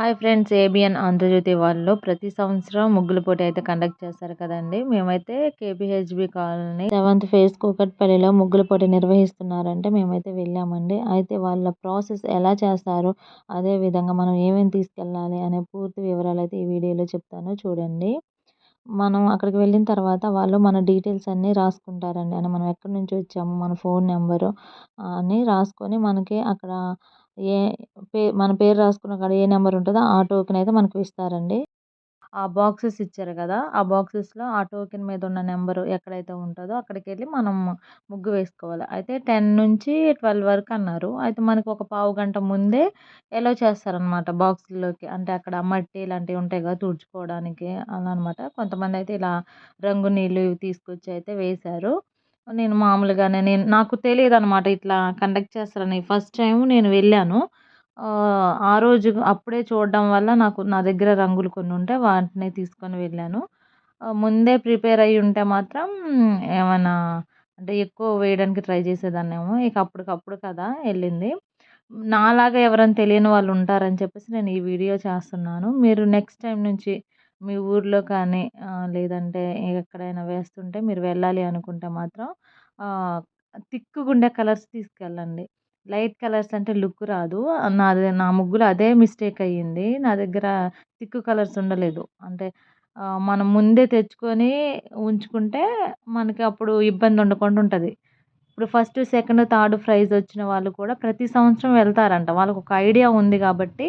Hi friends ABN Andhra Jyothi వాళ్ళు ప్రతి సంవత్సరం ముగ్గుల పోటీ అయితే కండక్ట్ చేస్తారు కదండి. మేమైతే కేపీహెచ్బి కాలనీ సెవెంత్ ఫేజ్ కూకట్పల్లిలో ముగ్గుల పోటీ నిర్వహిస్తున్నారంటే మేమైతే వెళ్ళామండి. అయితే వాళ్ళ ప్రాసెస్ ఎలా చేస్తారు అదే విధంగా మనం ఏమేమి తీసుకెళ్ళాలి అనే పూర్తి వివరాలు అయితే ఈ వీడియోలో చెప్తాను చూడండి. మనం అక్కడికి వెళ్ళిన తర్వాత వాళ్ళు మన డీటెయిల్స్ అన్నీ రాసుకుంటారండి. అని మనం ఎక్కడి నుంచి వచ్చాము మన ఫోన్ నెంబరు అని రాసుకొని మనకి అక్కడ ఏ పే మన పేరు రాసుకున్న కాడ ఏ నెంబర్ ఉంటుందో ఆ టోకెన్ అయితే మనకు ఇస్తారండి. ఆ బాక్సెస్ ఇచ్చారు కదా ఆ బాక్సెస్లో ఆ టోకెన్ మీద ఉన్న నెంబరు ఎక్కడైతే ఉంటుందో అక్కడికి వెళ్ళి మనం ముగ్గు వేసుకోవాలి. అయితే టెన్ నుంచి ట్వెల్వ్ వరకు అన్నారు. అయితే మనకు ఒక పావు గంట ముందే ఎలో చేస్తారనమాట బాక్స్లోకి అంటే అక్కడ మట్టి ఇలాంటివి ఉంటాయి కదా తుడుచుకోవడానికి అలా అనమాట కొంతమంది అయితే ఇలా రంగు నీళ్ళు ఇవి తీసుకొచ్చి అయితే వేశారు. నేను మామూలుగానే నేను నాకు తెలియదు అనమాట ఇట్లా కండక్ట్ చేస్తారని. ఫస్ట్ టైం నేను వెళ్ళాను. ఆ రోజు అప్పుడే చూడడం వల్ల నాకు నా దగ్గర రంగులు కొన్ని ఉంటే వాటిని తీసుకొని వెళ్ళాను. ముందే ప్రిపేర్ అయ్యి ఉంటే మాత్రం ఏమైనా అంటే ఎక్కువ వేయడానికి ట్రై చేసేదాన్నేమో. ఇక అప్పటికప్పుడు కదా వెళ్ళింది. నాలాగా ఎవరైనా తెలియని వాళ్ళు ఉంటారని చెప్పేసి నేను ఈ వీడియో చేస్తున్నాను. మీరు నెక్స్ట్ టైం నుంచి మీ ఊర్లో కానీ లేదంటే ఎక్కడైనా వేస్తుంటే మీరు వెళ్ళాలి అనుకుంటే మాత్రం తిక్కుగుండే ఉండే కలర్స్ తీసుకెళ్ళండి. లైట్ కలర్స్ అంటే లుక్ రాదు. నాది నా ముగ్గులో అదే మిస్టేక్ అయ్యింది. నా దగ్గర తిక్కు కలర్స్ ఉండలేదు. అంటే మనం ముందే తెచ్చుకొని ఉంచుకుంటే మనకి అప్పుడు ఇబ్బంది ఉండకుండా ఉంటుంది. ఇప్పుడు ఫస్ట్ సెకండ్ థర్డ్ ప్రైజ్ వచ్చిన వాళ్ళు కూడా ప్రతి సంవత్సరం వెళ్తారంట. వాళ్ళకు ఒక ఐడియా ఉంది కాబట్టి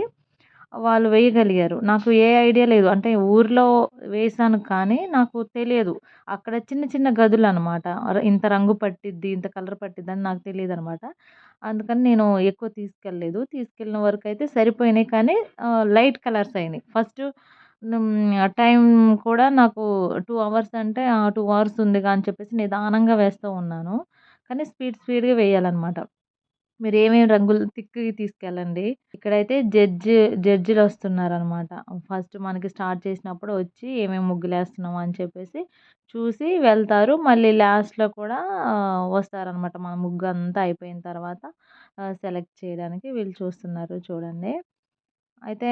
వాళ్ళు వేయగలిగారు. నాకు ఏ ఐడియా లేదు. అంటే ఊర్లో వేసాను కానీ నాకు తెలియదు. అక్కడ చిన్న చిన్న గదులు అనమాట ఇంత రంగు పట్టిద్ది ఇంత కలర్ పట్టిద్ది అని నాకు తెలియదు అనమాట అందుకని నేను ఎక్కువ తీసుకెళ్ళలేదు. తీసుకెళ్ళిన వరకు అయితే సరిపోయినాయి కానీ లైట్ కలర్స్ అయినాయి. ఫస్ట్ టైం కూడా నాకు టూ అవర్స్ అంటే టూ అవర్స్ ఉందిగా అని చెప్పేసి నిదానంగా వేస్తూ ఉన్నాను. కానీ స్పీడ్ స్పీడ్గా వేయాలన్నమాట. మీరు ఏమేమి రంగులు తిక్కి తీసుకెళ్ళండి. ఇక్కడైతే జడ్జి జడ్జిలు వస్తున్నారనమాట. ఫస్ట్ మనకి స్టార్ట్ చేసినప్పుడు వచ్చి ఏమేమి ముగ్గులు వేస్తున్నాము అని చెప్పేసి చూసి వెళ్తారు. మళ్ళీ లాస్ట్‌లో కూడా వస్తారనమాట. మన ముగ్గు అంతా అయిపోయిన తర్వాత సెలెక్ట్ చేయడానికి వీళ్ళు చూస్తున్నారు చూడండి. అయితే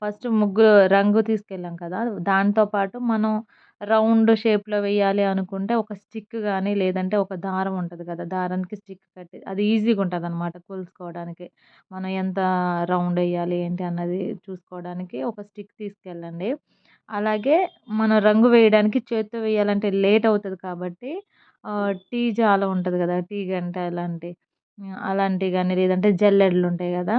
ఫస్ట్ ముగ్గు రంగు తీసుకెళ్ళాం కదా! దాంతో పాటు మనం రౌండ్ షేప్‌లో వేయాలి అనుకుంటే ఒక స్టిక్ కానీ లేదంటే ఒక దారం ఉంటుంది కదా! దారానికి స్టిక్ కట్టి అది ఈజీగా ఉంటుంది అనమాట కొలుసుకోవడానికి. మనం ఎంత రౌండ్ వేయాలి ఏంటి అన్నది చూసుకోవడానికి ఒక స్టిక్ తీసుకెళ్ళండి. అలాగే మనం రంగు వేయడానికి చేత్తో వేయాలంటే లేట్ అవుతుంది కాబట్టి టీ జాల ఉంటుంది కదా! టీ గంట అలాంటి అలాంటివి కానీ లేదంటే జల్లెడలు ఉంటాయి కదా!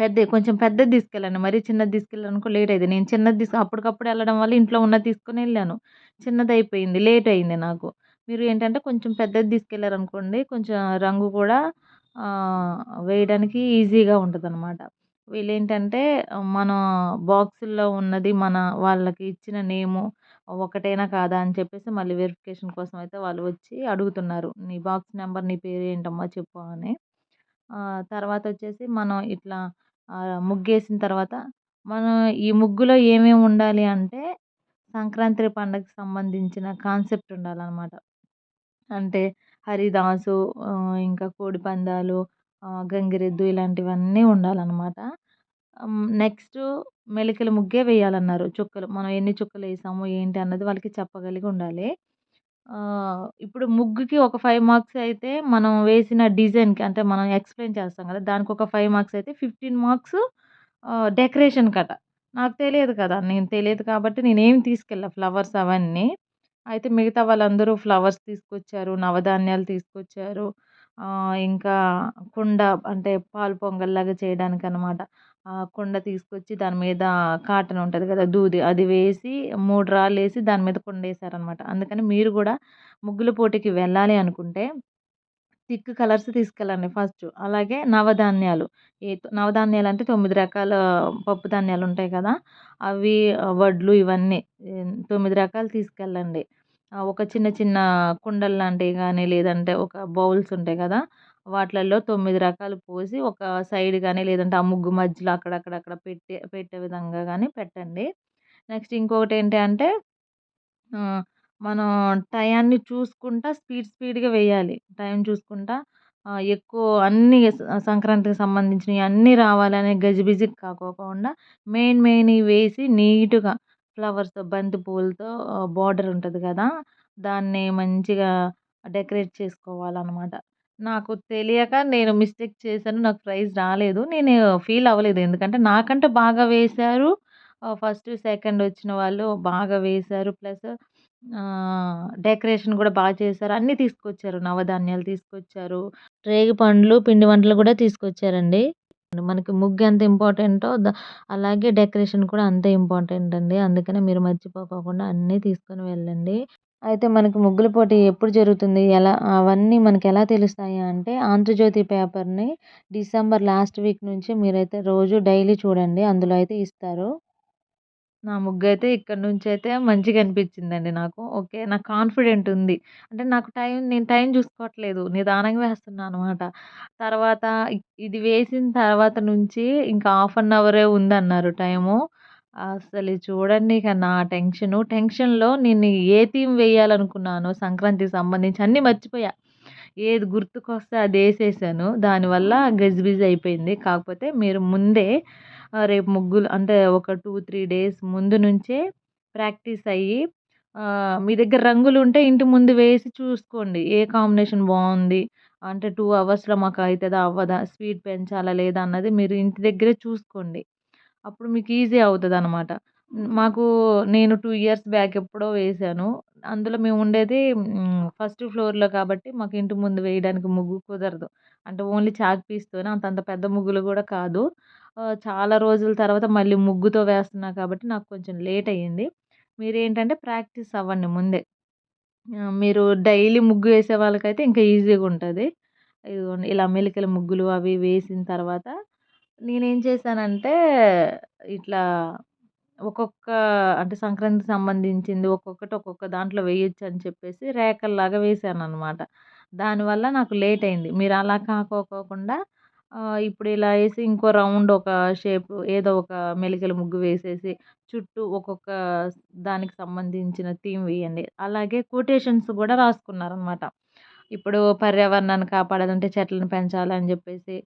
పెద్ద కొంచెం పెద్దది తీసుకెళ్ళండి మరీ చిన్నది తీసుకెళ్ళారనుకో లేట్ అయింది. నేను చిన్నది తీసుకు అప్పటికప్పుడు వెళ్ళడం వల్ల ఇంట్లో ఉన్నది తీసుకొని వెళ్ళాను. చిన్నది అయిపోయింది. లేట్ అయింది నాకు. మీరు ఏంటంటే కొంచెం పెద్దది తీసుకెళ్ళారనుకోండి కొంచెం రంగు కూడా వేయడానికి ఈజీగా ఉంటుంది అనమాట వీళ్ళు ఏంటంటే మన బాక్సుల్లో ఉన్నది మన వాళ్ళకి ఇచ్చిన నేము ఒకటేనా కాదా అని చెప్పేసి మళ్ళీ వెరిఫికేషన్ కోసం అయితే వాళ్ళు వచ్చి అడుగుతున్నారు. నీ బాక్స్ నెంబర్ నీ పేరు ఏంటమ్మా చెప్పు అని. తర్వాత వచ్చేసి మనం ఇట్లా ముగ్గేసిన తర్వాత మనం ఈ ముగ్గులో ఏమేమి ఉండాలి అంటే సంక్రాంతి పండగకి సంబంధించిన కాన్సెప్ట్ ఉండాలన్నమాట. అంటే హరిదాసు ఇంకా కోడిపందాలు గంగిరెద్దు ఇలాంటివన్నీ ఉండాలన్నమాట. నెక్స్ట్ మెలికల ముగ్గే వేయాలన్నారు. చుక్కలు మనం ఎన్ని చుక్కలు వేసాము ఏంటి అన్నది వాళ్ళకి చెప్పగలిగి ఉండాలి. ఇప్పుడు ముగ్గుకి ఒక ఫైవ్ మార్క్స్ అయితే మనం వేసిన డిజైన్కి అంటే మనం ఎక్స్ప్లెయిన్ చేస్తాం కదా! దానికి ఒక ఫైవ్ మార్క్స్ అయితే ఫిఫ్టీన్ మార్క్స్ డెకరేషన్ కట. నాకు తెలియదు కదా! నేను తెలియదు కాబట్టి నేనేం తీసుకెళ్ళా ఫ్లవర్స్ అవన్నీ. అయితే మిగతా వాళ్ళందరూ ఫ్లవర్స్ తీసుకొచ్చారు నవధాన్యాలు తీసుకొచ్చారు. ఇంకా కుండ అంటే పాలు పొంగల్లాగా చేయడానికి అనమాట కుండ తీసుకొచ్చి దాని మీద కాటన్ ఉంటుంది కదా దూది అది వేసి మూడు రాళ్ళు వేసి దాని మీద కుండ వేసారనమాట అందుకని మీరు కూడా ముగ్గుల పోటీకి వెళ్ళాలి అనుకుంటే థిక్ కలర్స్ తీసుకెళ్ళండి ఫస్ట్. అలాగే నవధాన్యాలు. ఏ నవధాన్యాలు అంటే తొమ్మిది రకాల పప్పు ధాన్యాలు ఉంటాయి కదా అవి వడ్లు ఇవన్నీ తొమ్మిది రకాలు తీసుకెళ్ళండి. ఒక చిన్న చిన్న కుండలు లాంటివి కానీ లేదంటే ఒక బౌల్స్ ఉంటాయి కదా వాటిలలో తొమ్మిది రకాలు పోసి ఒక సైడ్ కానీ లేదంటే ఆ ముగ్గు మధ్యలో అక్కడక్కడక్కడ పెట్టే పెట్టే విధంగా కానీ పెట్టండి. నెక్స్ట్ ఇంకొకటి ఏంటి అంటే మనం టయాన్ని చూసుకుంటా స్పీడ్ స్పీడ్గా వేయాలి. టైం చూసుకుంటా ఎక్కువ అన్నీ సంక్రాంతికి సంబంధించినవి అన్నీ రావాలని గజిబిజి కాకోకుండా మెయిన్ మెయిన్ వేసి నీట్గా ఫ్లవర్స్తో బంతిపూలతో బార్డర్ ఉంటుంది కదా! దాన్ని మంచిగా డెకరేట్ చేసుకోవాలన్నమాట. నాకు తెలియక నేను మిస్టేక్ చేశాను నాకు ప్రైజ్ రాలేదు. నేను ఫీల్ అవ్వలేదు. ఎందుకంటే నాకంటే బాగా వేశారు. ఫస్ట్ సెకండ్ వచ్చిన వాళ్ళు బాగా వేశారు. ప్లస్ డెకరేషన్ కూడా బాగా చేశారు. అన్నీ తీసుకొచ్చారు. నవధాన్యాలు తీసుకొచ్చారు. రేగి పండ్లు పిండి వంటలు కూడా తీసుకొచ్చారండి. మనకి ముగ్గు ఎంత ఇంపార్టెంటో అలాగే డెకరేషన్ కూడా అంతే ఇంపార్టెంట్ అండి. అందుకనే మీరు మర్చిపోకుండా అన్నీ తీసుకొని వెళ్ళండి. అయితే మనకి ముగ్గుల పోటీ ఎప్పుడు జరుగుతుంది? ఎలా అవన్నీ మనకి ఎలా తెలుస్తాయి అంటే ఆంధ్రజ్యోతి పేపర్ని డిసెంబర్ లాస్ట్ వీక్ నుంచి మీరైతే రోజు డైలీ చూడండి. అందులో అయితే ఇస్తారు. నా ముగ్గు అయితే ఇక్కడి నుంచి అయితే మంచిగా అనిపించిందండి నాకు. ఓకే నాకు కాన్ఫిడెంట్ ఉంది. అంటే నాకు టైం నేను టైం చూసుకోవట్లేదు. నిదానంగా వేస్తున్నాను అనమాట తర్వాత ఇది వేసిన తర్వాత నుంచి ఇంకా హాఫ్ అన్ అవరే ఉందన్నారు టైము. అసలు చూడండి ఇక నా టెన్షను. టెన్షన్లో నేను ఏ థీమ్ వేయాలనుకున్నాను సంక్రాంతికి సంబంధించి అన్నీ మర్చిపోయా. ఏది గుర్తుకొస్తే అది వేసేసాను. దానివల్ల గజిబిజి అయిపోయింది. కాకపోతే మీరు ముందే రేపు ముగ్గులు అంటే ఒక టూ త్రీ డేస్ ముందు నుంచే ప్రాక్టీస్ అయ్యి మీ దగ్గర రంగులు ఉంటే ఇంటి ముందు వేసి చూసుకోండి. ఏ కాంబినేషన్ బాగుంది? అంటే టూ అవర్స్లో మాకు అవుతుందా అవ్వదా? స్పీడ్ పెంచాలా లేదా అన్నది మీరు ఇంటి దగ్గరే చూసుకోండి. అప్పుడు మీకు ఈజీ అవుతుంది అనమాట మాకు నేను టూ ఇయర్స్ బ్యాక్ ఎప్పుడో వేసాను. అందులో మేము ఉండేది ఫస్ట్ ఫ్లోర్లో కాబట్టి మాకు ఇంటి ముందు వేయడానికి ముగ్గు కుదరదు. అంటే ఓన్లీ చాక్ పీస్తోనే అంత అంత పెద్ద ముగ్గులు కూడా కాదు. చాలా రోజుల తర్వాత మళ్ళీ ముగ్గుతో వేస్తున్నా కాబట్టి నాకు కొంచెం లేట్ అయ్యింది. మీరేంటంటే ప్రాక్టీస్ అవ్వండి ముందే. మీరు డైలీ ముగ్గు వేసే వాళ్ళకైతే ఇంకా ఈజీగా ఉంటుంది. ఇదిగోండి ఇలా మెలికల ముగ్గులు అవి వేసిన తర్వాత నేనేం చేశానంటే ఇట్లా ఒక్కొక్క అంటే సంక్రాంతికి సంబంధించింది ఒక్కొక్కటి ఒక్కొక్క దాంట్లో వేయొచ్చు అని చెప్పేసి రేఖల్లాగా వేసాను అనమాట దానివల్ల నాకు లేట్ అయింది మీరు అలా కాకోకుండా ఇప్పుడు ఇలా వేసి ఇంకో రౌండ్ ఒక షేప్ ఏదో ఒక మెలికల ముగ్గు వేసేసి చుట్టూ ఒక్కొక్క దానికి సంబంధించిన థీమ్ వేయండి. అలాగే కొటేషన్స్ కూడా రాసుకున్నారనమాట. ఇప్పుడు పర్యావరణాన్ని కాపాడాలంటే చెట్లను పెంచాలని చెప్పేసి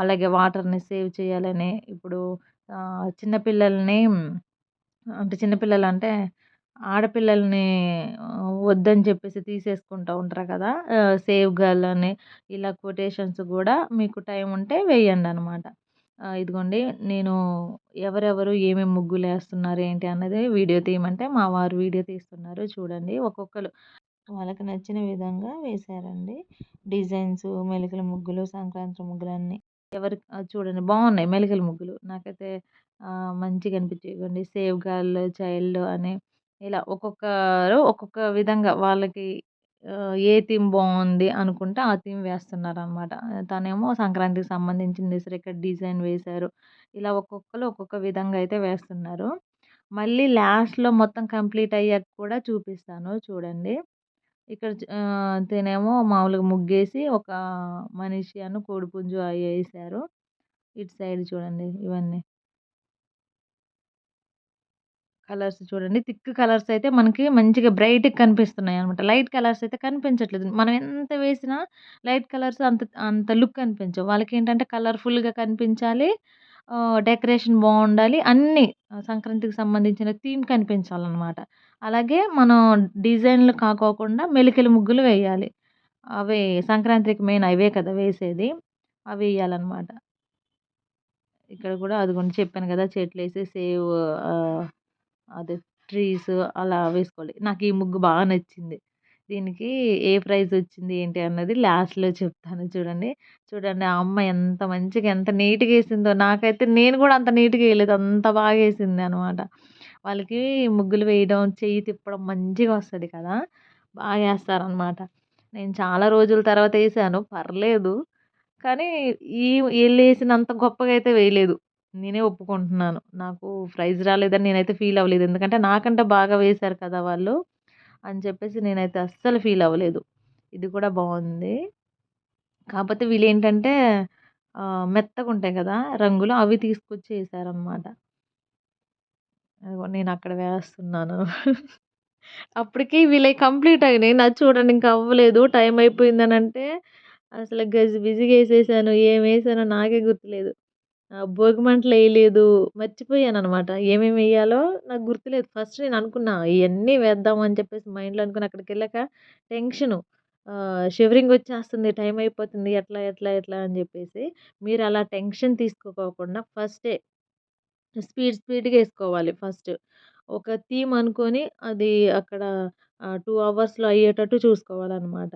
అలాగే వాటర్ని సేవ్ చేయాలని ఇప్పుడు చిన్నపిల్లల్ని అంటే చిన్నపిల్లలు అంటే ఆడపిల్లల్ని వద్దని చెప్పేసి తీసేసుకుంటూ ఉంటారు కదా! సేవ్ గర్ల్ అని ఇలా కొటేషన్స్ కూడా మీకు టైం ఉంటే వేయండి అనమాట ఇదిగోండి నేను ఎవరెవరు ఏమేమి ముగ్గులు వేస్తున్నారు ఏంటి అన్నది వీడియో తీయమంటే మా వారు వీడియో తీస్తున్నారు చూడండి. ఒక్కొక్కరు వాళ్ళకి నచ్చిన విధంగా వేశారండి. డిజైన్స్ మెలికల ముగ్గులు సంక్రాంతి ముగ్గులు అన్నీ ఎవరికి చూడండి బాగున్నాయి మెలికల ముగ్గులు. నాకైతే మంచిగా అనిపించాయి సేవ్ గర్ల్ చైల్డ్ అని ఇలా ఒక్కొక్కరు ఒక్కొక్క విధంగా వాళ్ళకి ఏ థీమ్ బాగుంది అనుకుంటే ఆ థీమ్ వేస్తున్నారు అనమాట తనేమో సంక్రాంతికి సంబంధించింది ఇక్కడ డిజైన్ వేశారు. ఇలా ఒక్కొక్కరు ఒక్కొక్క విధంగా అయితే వేస్తున్నారు. మళ్ళీ లాస్ట్లో మొత్తం కంప్లీట్ అయ్యాక కూడా చూపిస్తాను చూడండి. ఇక్కడ తినేమో మామూలుగా ముగ్గేసి ఒక మనిషి అను కోడిపుంజు అవి వేశారు. ఇటు సైడ్ చూడండి ఇవన్నీ. కలర్స్ చూడండి. థిక్ కలర్స్ అయితే మనకి మంచిగా బ్రైట్గా కనిపిస్తున్నాయి అనమాట లైట్ కలర్స్ అయితే కనిపించట్లేదు. మనం ఎంత వేసినా లైట్ కలర్స్ అంత అంత లుక్ కనిపించవు వాళ్ళకి ఏంటంటే కలర్ఫుల్గా కనిపించాలి. డెకరేషన్ బాగుండాలి. అన్నీ సంక్రాంతికి సంబంధించిన థీమ్ కనిపించాలన్నమాట. అలాగే మనం డిజైన్లు కాకోకుండా మెలికలు ముగ్గులు వేయాలి. అవే సంక్రాంతికి మెయిన్ అవే కదా వేసేది. అవి వేయాలన్నమాట. ఇక్కడ కూడా అదిగోండి చెప్పాను కదా చెట్లు వేసి సేవ్ అదే ట్రీస్ అలా వేసుకోవాలి. నాకు ఈ ముగ్గు బాగా నచ్చింది. దీనికి ఏ ప్రైజ్ వచ్చింది ఏంటి అన్నది లాస్ట్లో చెప్తాను చూడండి. చూడండి ఆ అమ్మ ఎంత మంచిగా ఎంత నీట్గా వేసిందో నాకైతే నేను కూడా అంత నీట్గా వేయలేదు. అంత బాగా వేసింది అనమాట వాళ్ళకి ముగ్గులు వేయడం చెయ్యి తిప్పడం మంచిగా వస్తుంది కదా! బాగా వేస్తారనమాట నేను చాలా రోజుల తర్వాత వేసాను. పర్లేదు. కానీ ఈ వీళ్ళు వేసినంత గొప్పగా అయితే వేయలేదు. నేనే ఒప్పుకుంటున్నాను. నాకు ప్రైజ్ రాలేదని నేనైతే ఫీల్ అవ్వలేదు. ఎందుకంటే నాకంటే బాగా వేశారు కదా వాళ్ళు అని చెప్పేసి నేనైతే అస్సలు ఫీల్ అవ్వలేదు. ఇది కూడా బాగుంది. కాకపోతే వీళ్ళు ఏంటంటే మెత్తగా ఉంటాయి కదా రంగులు అవి తీసుకొచ్చి వేసారనమాట నేను అక్కడ వేస్తున్నాను. అప్పటికి వీళ్ళవి కంప్లీట్ అయినాయి. నాకు చూడండి ఇంకా అవ్వలేదు. టైం అయిపోయిందని అంటే అసలు గజ్ బిజీగా వేసేసాను. ఏం వేసానో నాకే గుర్తులేదు. భోగి మంటలు వేయలేదు మర్చిపోయాను అనమాట ఏమేమి వేయాలో నాకు గుర్తులేదు. ఫస్ట్ నేను అనుకున్నా వేద్దాం అని చెప్పేసి మైండ్‌లో అనుకుని అక్కడికెళ్ళాక టెన్షను. షివరింగ్ వచ్చేస్తుంది టైం అయిపోతుంది. ఎట్లా, ఎట్లా, ఎట్లా అని చెప్పేసి మీరు అలా టెన్షన్ తీసుకోకోకుండా ఫస్టే స్పీడ్ స్పీడ్‌గా వేసుకోవాలి ఫస్ట్. ఒక థీమ్ అనుకొని అది అక్కడ టూ అవర్స్‌లో అయ్యేటట్టు చూసుకోవాలనమాట.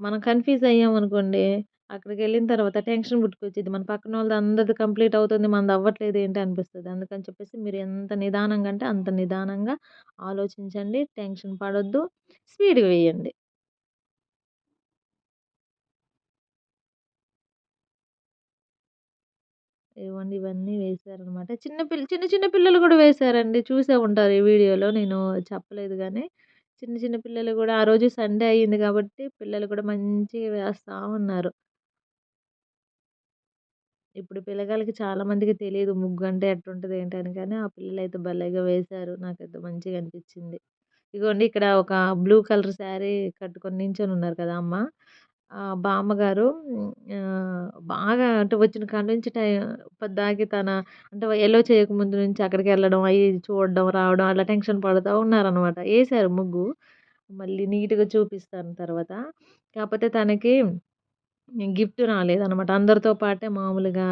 మనం కన్‌ఫ్యూజ్ అయ్యామనుకోండి, అక్కడికి వెళ్ళిన తర్వాత టెన్షన్ పుట్టుకొచ్చిద్ది. మన పక్కన వాళ్ళది అందరిది కంప్లీట్ అవుతుంది. మనది అవ్వట్లేదు ఏంటి అనిపిస్తుంది అందుకని చెప్పేసి మీరు ఎంత నిదానంగా అంటే అంత నిదానంగా ఆలోచించండి. టెన్షన్ పడొద్దు. స్పీడ్‌గా వేయండి. ఇవ్వండి ఇవన్నీ వేశారనమాట. చిన్న పిల్ల చిన్న చిన్న పిల్లలు కూడా వేశారండి. చూసే ఉంటారు ఈ వీడియోలో. నేను చెప్పలేదు కానీ చిన్న చిన్న పిల్లలు కూడా ఆ రోజు సండే అయ్యింది కాబట్టి పిల్లలు కూడా మంచిగా వేస్తూ ఉన్నారు. ఇప్పుడు పిల్లగాళ్ళకి చాలా మందికి అంటే ఎట్టుంటుంది ఏంటి ఏంటని కానీ, ఆ పిల్లలైతే భలేగా వేశారు. నాకైతే మంచిగా అనిపించింది ఇదిగోండి ఇక్కడ ఒక బ్లూ కలర్ శారీ కట్టుకొని నించొని ఉన్నారు కదా అమ్మ. బామ్మగారు బాగా అంటే వచ్చిన కాడ నుంచి టై పద్దాకి తన అంటే ఎలో చేయకముందు నుంచి అక్కడికి వెళ్ళడం అవి చూడడం, రావడం అలా టెన్షన్ పడుతూ ఉన్నారనమాట. వేశారు ముగ్గు. మళ్ళీ నీట్‌గా చూపిస్తాను తర్వాత. కాకపోతే తనకి గిఫ్ట్ రాలేదనమాట. అందరితో పాటే మామూలుగా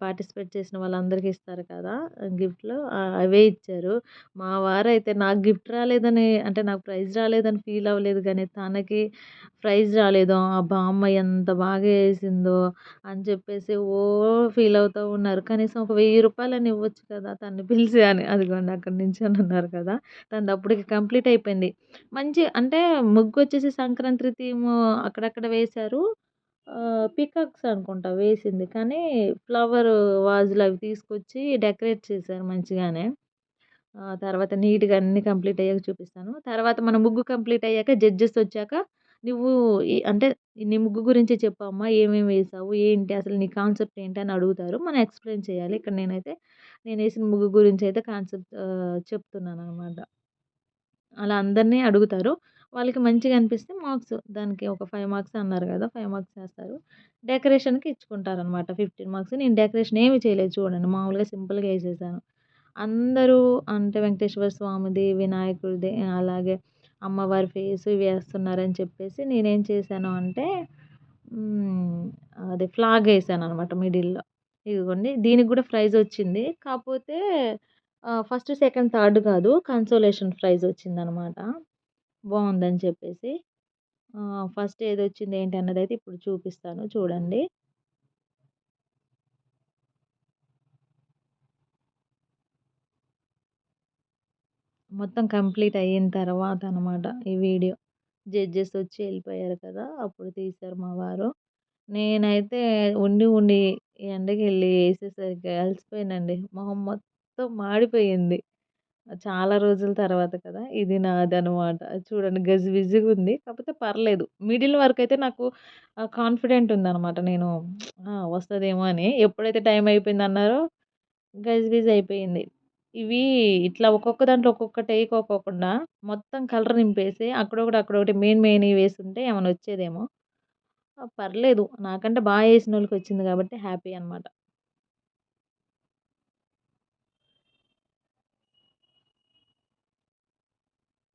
పార్టిసిపేట్ చేసిన వాళ్ళందరికీ ఇస్తారు కదా! గిఫ్ట్‌లు అవే ఇచ్చారు. మా వారైతే నాకు గిఫ్ట్ రాలేదని అంటే నాకు ప్రైజ్ రాలేదని ఫీల్ అవ్వలేదు కానీ తనకి ప్రైజ్ రాలేదు. ఆ బామ్మ ఎంత బాగా వేసిందో అని చెప్పేసి ఓ ఫీల్ అవుతూ ఉన్నారు. కనీసం ఒక వెయ్యి రూపాయలు అని ఇవ్వచ్చు కదా! తను పిలిచి అని. అదిగోండి అక్కడి నుంచి అని అన్నారు కదా! తనది అప్పటికి కంప్లీట్ అయిపోయింది. మంచి అంటే ముగ్గు వచ్చేసి సంక్రాంతి థీము అక్కడక్కడ వేశారు. ఆహ్, పీకాక్స్ అనుకుంటా వేసింది. కానీ ఫ్లవర్ వాజులు అవి తీసుకొచ్చి డెకరేట్ చేశారు మంచిగానే. తర్వాత నీట్‌గా అన్నీ కంప్లీట్ అయ్యాక చూపిస్తాను. తర్వాత మన ముగ్గు కంప్లీట్ అయ్యాక జడ్జెస్ వచ్చాక నువ్వు ఈ అంటే నీ ముగ్గు గురించి చెప్పమ్మా ఏమేమి వేసావు ఏంటి అసలు నీ కాన్సెప్ట్ ఏంటి? అని అడుగుతారు. మనం ఎక్స్‌ప్లెయిన్ చేయాలి. ఇక్కడ నేనైతే నేను వేసిన ముగ్గు గురించి అయితే కాన్సెప్ట్ చెప్తున్నాను అనమాట అలా అందరిని అడుగుతారు. వాళ్ళకి మంచిగా అనిపిస్తే మార్క్స్ దానికి ఒక ఫైవ్ మార్క్స్ అన్నారు కదా ఫైవ్ మార్క్స్ వేస్తారు డెకరేషన్‌కి ఇచ్చుకుంటారనమాట 15 మార్క్స్. నేను డెకరేషన్ ఏమి చేయలేదు చూడండి. మామూలుగా సింపుల్‌గా వేసేసాను అందరూ అంటే వెంకటేశ్వర స్వామిది, వినాయకుడిది అలాగే అమ్మవారి ఫేస్ ఇవి వేస్తున్నారని చెప్పేసి నేనేం చేశాను అంటే అదే అది ఫ్లాగ్ అనమాట మిడిల్‌లో. ఇదిగోండి దీనికి కూడా ప్రైజ్ వచ్చింది కాకపోతే ఫస్ట్, సెకండ్, థర్డ్ కాదు కన్సోలేషన్ ప్రైజ్ వచ్చిందనమాట. బాగుందని చెప్పేసి. ఫస్ట్ ఫస్ట్ ఏదొచ్చింది ఏంటి అన్నదైతే ఇప్పుడు చూపిస్తాను చూడండి. మొత్తం కంప్లీట్ అయిన తర్వాత అనమాట ఈ వీడియో. జడ్జెస్ వచ్చి వెళ్ళిపోయారు కదా! అప్పుడు తీశారు మా వారు. నేనైతే ఉండి, ఉండి ఎండకెళ్ళి వేసేసరికి అలసిపోయానండి. మొహం మొత్తం మాడిపోయింది. చాలా రోజుల తర్వాత కదా! ఇది నాదనమాట. చూడండి గజిబిజిగుంది. కాకపోతే పర్లేదు. మిడిల్ వరకైతే నాకు ఆహ్, కాన్ఫిడెంట్ ఉందనమాట. నేను ఆ! వస్తదేమో అని. ఎప్పుడైతే టైం అయిపోయిందన్నారో గజిబిజి అయిపోయింది. ఇవి ఇట్లా ఒక్కొక్క దాంట్లో ఒక్కొక్క టేక్ ఒక్కోకుండా మొత్తం కలర్ నింపేసి అక్కడొకటి, అక్కడొకటి మెయిన్ మెయిన్‌వి వేసుంటే ఏమన్నా వచ్చేదేమో. ఆ! పర్లేదు. నాకంటే బా ఏసినోళ్ళకొచ్చింది కాబట్టి హ్యాపీ అనమాట.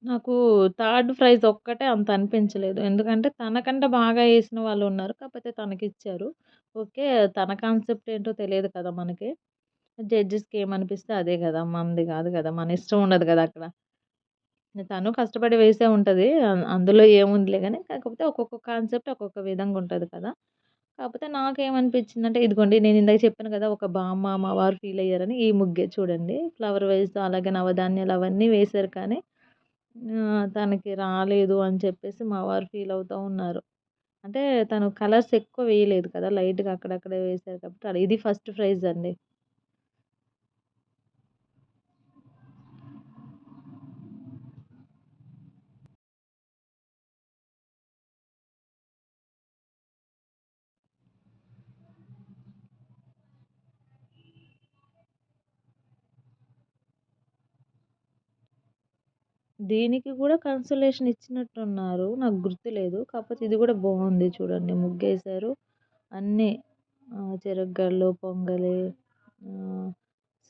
నాకు థర్డ్ ప్రైజ్ ఒక్కటే అంత అనిపించలేదు. ఎందుకంటే తనకంటే బాగా వేసిన వాళ్ళు ఉన్నారు కాకపోతే తనకిచ్చారు. ఓకే. తన కాన్సెప్ట్ ఏంటో తెలియదు కదా మనకి. జడ్జెస్‌కి ఏమనిపిస్తే అదే కదా మనది కాదు కదా మన ఇష్టం ఉండదు కదా అక్కడ. తను కష్టపడి వేసే ఉంటుంది అందులో ఏముందిలే కానీ కాకపోతే ఒక్కొక్క కాన్సెప్ట్ ఒక్కొక్క విధంగా ఉంటుంది కదా! కాకపోతే నాకేమనిపించిందంటే ఇదిగోండి నేను ఇందాక చెప్పాను కదా! ఒక బామ్మ, మా వారు ఫీల్ అయ్యారని. ఈ ముగ్గే చూడండి. ఫ్లవర్ వైజ్ అలాగే నవధాన్యాలు అవన్నీ వేశారు కానీ తనకి రాలేదు అని చెప్పేసి మా వారు ఫీల్ అవుతూ ఉన్నారు. అంటే తను కలర్స్ ఎక్కువ వేయలేదు కదా! లైట్‌గా అక్కడక్కడ వేశారు కాబట్టి అలా ఇది ఫస్ట్ ప్రైజ్ అండి. దీనికి కూడా కన్సలేషన్ ఇచ్చినట్టున్నారు. నాకు గుర్తులేదు కాకపోతే ఇది కూడా బాగుంది చూడండి. ముగ్గేశారు. అన్నీ చెరగళ్ళు పొంగలి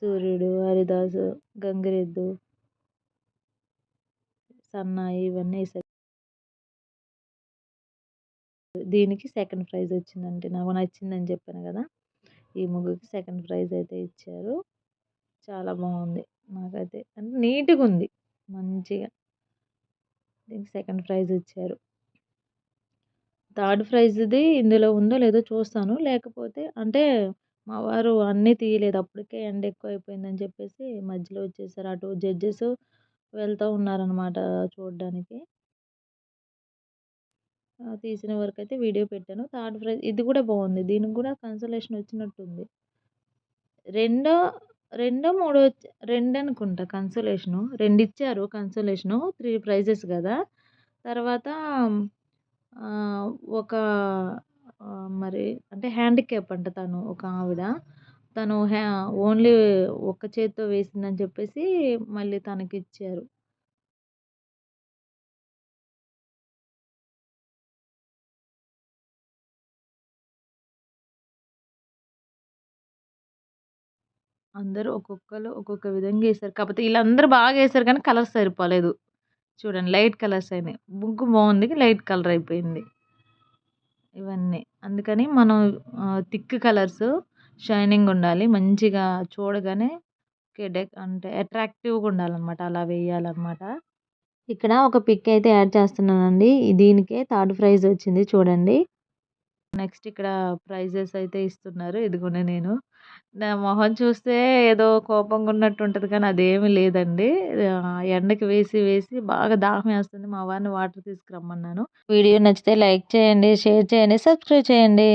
సూర్యుడు హరిదాసు గంగిరెద్దు సన్నాయి ఇవన్నీ వేసారు. దీనికి సెకండ్ ప్రైజ్ వచ్చిందంటే నాకు నచ్చిందని చెప్పాను కదా. ఈ ముగ్గుకి సెకండ్ ప్రైజ్ అయితే ఇచ్చారు. చాలా బాగుంది. నాకైతే అంటే నీట్గా ఉంది. మంచిగా దీనికి సెకండ్ ప్రైజ్ ఇచ్చారు. థర్డ్ ప్రైజ్ది ఇందులో ఉందో లేదో చూస్తాను. లేకపోతే అంటే మా వారు అన్నీ తీయలేదు. అప్పటికే ఎండ ఎక్కువ అయిపోయిందని చెప్పేసి మధ్యలో వచ్చేసారు. అటు జడ్జెస్ వెళ్తూ ఉన్నారనమాట చూడడానికి. తీసిన వరకు అయితే వీడియో పెట్టాను. థర్డ్ ప్రైజ్ ఇది కూడా బాగుంది. దీనికి కూడా కన్సలేషన్ వచ్చినట్టుంది. రెండో రెండో మూడో రెండు అనుకుంటా కన్సోలేషను రెండు ఇచ్చారు కన్సోలేషను త్రీ ప్రైజెస్ కదా. తర్వాత ఒక మరి అంటే హ్యాండిక్యాప్ అంట తను ఒక ఆవిడ. తను హ్యా ఓన్లీ ఒక్క చేత్తో వేసిందని చెప్పేసి మళ్ళీ తనకి ఇచ్చారు అందరూ ఒక్కొక్కరు ఒక్కొక్క విధంగా వేశారు కాకపోతే వీళ్ళందరూ బాగా వేశారు కానీ కలర్స్ సరిపోలేదు. చూడండి లైట్ కలర్స్ అయినాయి. ముగ్గు బాగుంది లైట్ కలర్ అయిపోయింది. ఇవన్నీ. అందుకని మనం థిక్ కలర్స్ షైనింగ్ ఉండాలి. మంచిగా చూడగానే అంటే అట్రాక్టివ్గా ఉండాలన్నమాట. అలా వేయాలన్నమాట. ఇక్కడ ఒక పిక్ అయితే యాడ్ చేస్తున్నానండి. దీనికే థర్డ్ ప్రైజ్ వచ్చింది చూడండి. నెక్స్ట్ ఇక్కడ ప్రైజెస్ అయితే ఇస్తున్నారు. ఇదిగోనే నేను. నా మొహం చూస్తే ఏదో కోపంగా ఉన్నట్టు ఉంటుంది కానీ అదేమీ లేదండి. ఎండకి వేసి వేసి బాగా దాహం వేస్తుంది. మా వారిని వాటర్ తీసుకురమ్మన్నాను. వీడియో నచ్చితే లైక్ చేయండి షేర్ చేయండి సబ్స్క్రైబ్ చేయండి.